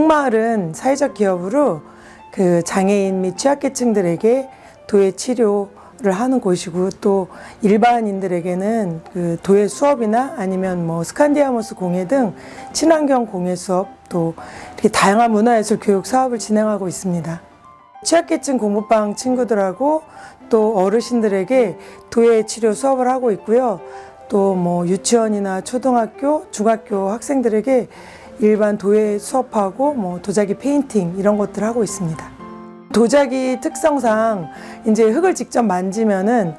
흑마을은 사회적 기업으로 그 장애인 및 취약계층들에게 도예 치료를 하는 곳이고 또 일반인들에게는 그 도예 수업이나 아니면 뭐 스칸디아모스 공예 등 친환경 공예 수업 또 이렇게 다양한 문화예술 교육 사업을 진행하고 있습니다. 취약계층 공부방 친구들하고 또 어르신들에게 도예 치료 수업을 하고 있고요. 또 뭐 유치원이나 초등학교, 중학교 학생들에게 일반 도예 수업하고 뭐 도자기 페인팅 이런 것들 하고 있습니다. 도자기 특성상 이제 흙을 직접 만지면은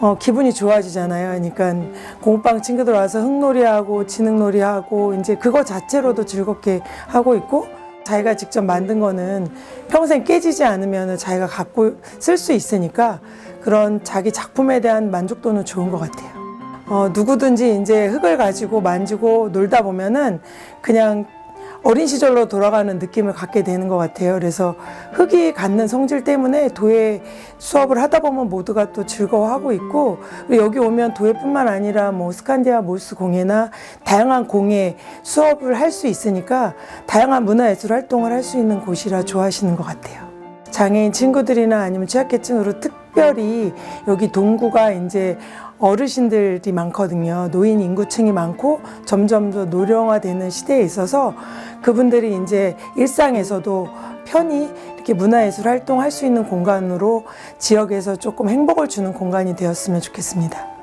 어, 기분이 좋아지잖아요. 그러니까 공부방 친구들 와서 흙놀이하고 진흙놀이하고 이제 그거 자체로도 즐겁게 하고 있고 자기가 직접 만든 거는 평생 깨지지 않으면 자기가 갖고 쓸 수 있으니까 그런 자기 작품에 대한 만족도는 좋은 것 같아요. 어, 누구든지 이제 흙을 가지고 만지고 놀다 보면은 그냥 어린 시절로 돌아가는 느낌을 갖게 되는 것 같아요. 그래서 흙이 갖는 성질 때문에 도예 수업을 하다 보면 모두가 또 즐거워하고 있고 여기 오면 도예뿐만 아니라 뭐 스칸디아 모스 공예나 다양한 공예 수업을 할 수 있으니까 다양한 문화예술 활동을 할 수 있는 곳이라 좋아하시는 것 같아요. 장애인 친구들이나 아니면 취약계층으로 특별히 여기 동구가 이제 어르신들이 많거든요. 노인 인구층이 많고 점점 더 노령화되는 시대에 있어서 그분들이 이제 일상에서도 편히 이렇게 문화예술 활동할 수 있는 공간으로 지역에서 조금 행복을 주는 공간이 되었으면 좋겠습니다.